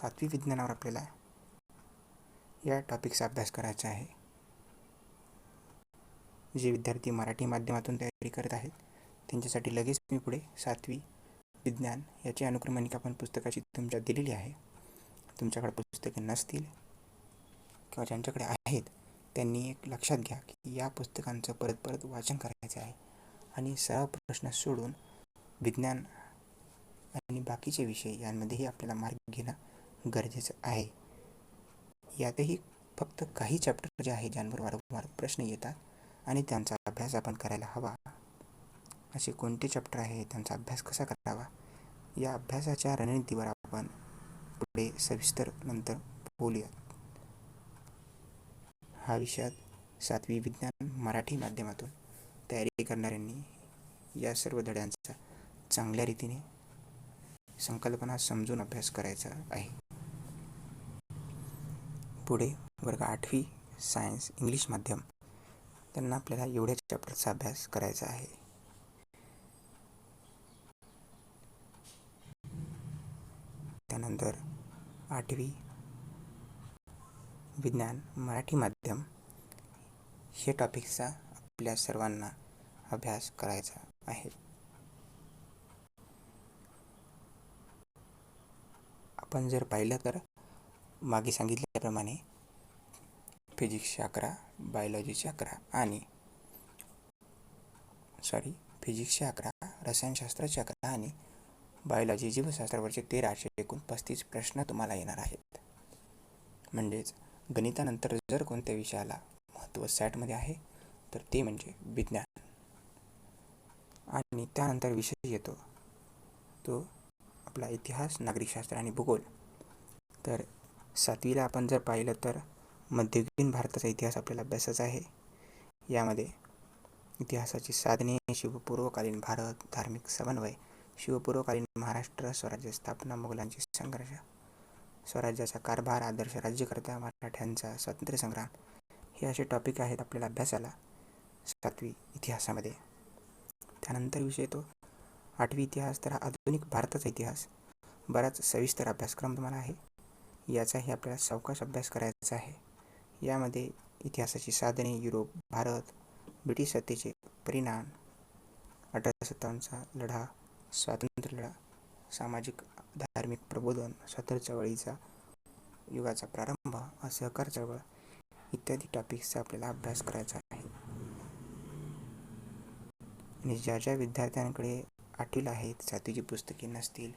सातवी विज्ञानावर आपल्याला या टॉपिकचा अभ्यास करायचा आहे. जे विद्यार्थी मराठी माध्यमातून तयारी करत आहेत त्यांच्यासाठी लगेच मी पुढे सातवी विज्ञान याची अनुक्रमणिका पण पुस्तकाची तुमच्या दिलेली आहे. तुमच्याकडे पुस्तके नसतील किंवा ज्यांच्याकडे आहेत त्यांनी एक लक्षात घ्या की या पुस्तकांचं परत परत वाचन करायचं आहे. आणि सराव प्रश्न सोडून विज्ञान आणि बाकीचे विषय यांमध्येही आपल्याला मार्ग घेणं गरजेचं आहे. यातही फक्त काही चॅप्टर जे आहे ज्यांवर वारंवार प्रश्न येतात आणि त्यांचा अभ्यास आपण करायला हवा. असे कोणते चॅप्टर आहे त्यांचा अभ्यास कसा करावा? या अभ्यासाच्या रणनीतीवर आपण पुढे सविस्तर नंतर बोलूयात. हा विषयात सातवी विज्ञान मराठी माध्यमातून तयारी करणाऱ्यांनी या सर्व धड्यांचा चांगल्या रीतीने संकल्पना समजून अभ्यास करायचा आहे. पुढे वर्ग आठवी सायन्स इंग्लिश माध्यम. त्यांना आपल्याला एवढ्या चॅप्टरचा अभ्यास करायचा आहे. त्यानंतर आठवी विज्ञान मराठी माध्यम हे टॉपिकचा आपल्या सर्वांना अभ्यास करायचा आहे. आपण जर पाहिलं तर मागे सांगितल्याप्रमाणे फिजिक्सचे अकरा बायोलॉजीचे अकरा आणि सॉरी फिजिक्सचे अकरा रसायनशास्त्राचे अकरा आणि बायोलॉजी जीवशास्त्रावरचे तेराशे एकूण पस्तीस प्रश्न तुम्हाला येणार आहेत. म्हणजेच गणितानंतर जर कोणत्या विषयाला महत्त्व सॅटमध्ये आहे तर ते म्हणजे विज्ञान. आणि त्यानंतर विषय येतो तो आपला इतिहास नागरिकशास्त्र आणि भूगोल. तर सातवीला आपण जर पाहिलं तर मध्ययुगीन भारताचा इतिहास आपल्याला अभ्यासाचा आहे. यामध्ये इतिहासाची साधने शिवपूर्वकालीन भारत धार्मिक समन्वय शिवपूर्वकालीन महाराष्ट्र स्वराज्य स्थापना मुघलांची संघर्ष स्वराज्याचा कारभार आदर्श राज्यकर्ता मराठ्यांचा स्वातंत्र्य संग्राम हे असे टॉपिक आहेत आपल्याला अभ्यासाला सातवी इतिहासामध्ये. त्यानंतर विषय तो आठवी इतिहास तर आधुनिक भारताचा इतिहास. बराच सविस्तर अभ्यासक्रम तुम्हाला आहे. याचाही आपल्याला सावकाश अभ्यास करायचा आहे. यामध्ये इतिहासाची साधने युरोप भारत ब्रिटिश सत्तेचे परिणाम अठराशे सत्तावन्नचा लढा स्वातंत्र्य लढा सामाजिक धार्मिक प्रबोधन स्वातंत्र्य चळवळीचा युगाचा प्रारंभ असहकार चळवळ इत्यादी टॉपिक्सचा आपल्याला अभ्यास करायचा आहे. आणि ज्या ज्या विद्यार्थ्यांकडे आठवीला आहेत सातवीची पुस्तके नसतील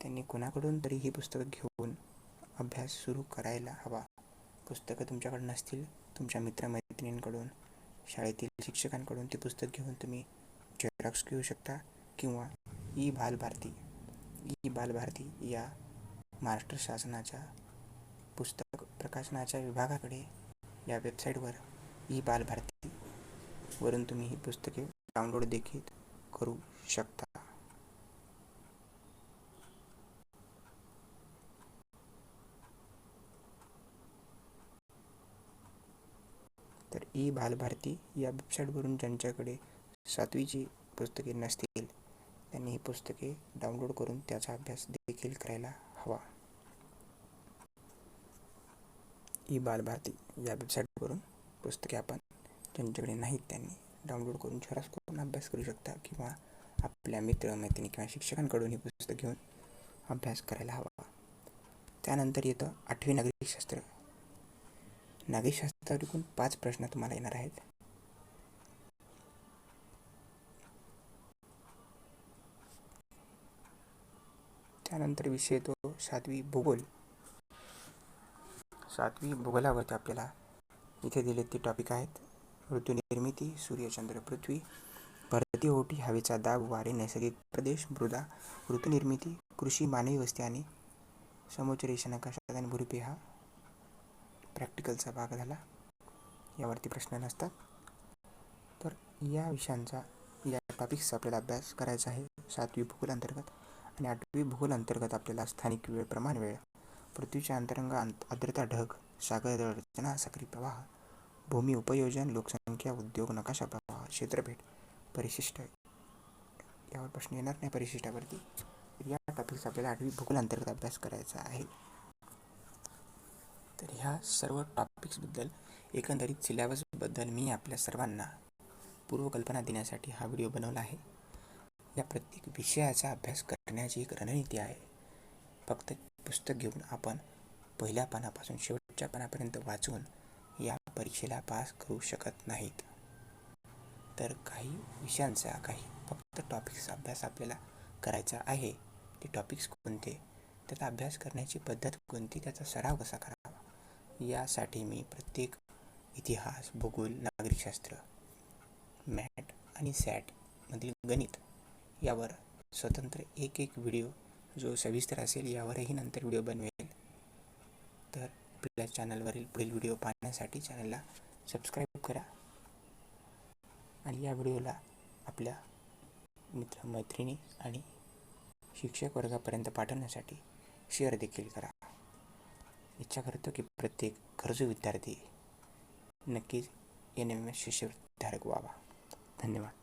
त्यांनी कोणाकडून तरी ही पुस्तकं घेऊन अभ्यास सुरू करायला हवा. पुस्तकं तुमच्याकडे नसतील तुमच्या मित्रमैत्रिणींकडून शाळेतील शिक्षकांकडून ते पुस्तक घेऊन तुम्ही झेरॉक्स घेऊ शकता किंवा ई बालभारती ई बालभारती या महाराष्ट्र शासनाच्या पुस्तक प्रकाशनाच्या विभागाकडे या वेबसाईटवर ई बालभारती वरून तुम्ही ही पुस्तके डाउनलोड देखील करू शकता तर ई बालभारती या वेबसाईटवरून ज्यांच्याकडे सातवीची पुस्तके नसतील त्यांनी ही पुस्तके डाउनलोड करून त्याचा अभ्यास देखील करायला हवा. ई बालभारती या वेबसाईटवरून पुस्तके आपण ज्यांच्याकडे नाहीत त्यांनी डाउनलोड करून झेरॉक्स करून अभ्यास करू शकता किंवा आपल्या मित्र मैत्रिणी किंवा शिक्षकांकडून ही पुस्तक घेऊन अभ्यास करायला हवा. त्यानंतर येतं आठवी नागरिकशास्त्र नागरिकशास्त्रावर एकूण पाच प्रश्न तुम्हाला येणार आहेत. त्यानंतर विषय तो सातवी भूगोल. सातवी भूगोलावरती आपल्याला इथे दिले ते टॉपिक आहेत. ऋतुनिर्मिती सूर्यचंद्र पृथ्वी भरती ओटी हवेचा दाब वारे नैसर्गिक प्रदेश मृदा ऋतुनिर्मिती कृषी मानवी वस्ती आणि समुच्चरेषण नकाशात आणि भूरूपी हा प्रॅक्टिकलचा भाग झाला. यावरती प्रश्न नसतात. तर या विषयांचा या टॉपिक्सचा आपल्याला अभ्यास करायचा आहे. सातवी भूगोल अंतर्गत आणि आठवी भूगोल अंतर्गत आपल्याला स्थानिक वेळ प्रमाण वेळ पृथ्वीच्या अंतरंग आर्द्रता ढग सागर रचना साखरी प्रवाह भूमी उपयोजन लोकसंख्या उद्योग नकाशा प्रवाह क्षेत्रभेट परिशिष्ट. यावर प्रश्न येणार नाही परिशिष्टावरती. या टॉपिक्स आपल्याला आठवी भूगोल अंतर्गत अभ्यास करायचा आहे. तर ह्या सर्व टॉपिक्सबद्दल एकंदरीत सिलेबसबद्दल मी आपल्या सर्वांना पूर्वकल्पना देण्यासाठी हा व्हिडिओ बनवला आहे. या प्रत्येक विषयाचा अभ्यास करण्याची एक रणनीती आहे. फक्त पुस्तक घेऊन आपण पहिल्या पानापासून शेवटच्या पानापर्यंत वाचून या परीक्षेला पास करू शकत नाहीत. तर काही विषयांचा काही फक्त टॉपिक्स अभ्यास आपल्याला करायचा आहे. ते टॉपिक्स कोणते? त्याचा अभ्यास करण्याची पद्धत कोणती? त्याचा सराव कसा करावा? यासाठी मी प्रत्येक इतिहास भूगोल नागरिकशास्त्र मॅट आणि सॅटमधील गणित यावर स्वतंत्र एक एक व्हिडिओ जो सविस्तर असेल यावरही नंतर व्हिडिओ बनवेल. तर आपल्या चॅनलवरील पुढील व्हिडिओ पाहण्यासाठी चॅनलला सबस्क्राईब करा आणि या व्हिडिओला आपल्या मित्रमैत्रिणी आणि शिक्षक वर्गापर्यंत पाठवण्यासाठी शेअर देखील करा. इच्छा करतो की प्रत्येक गरजू विद्यार्थी नक्कीच एन एम एस शिष्यवृत्ती धारक व्हावा. धन्यवाद.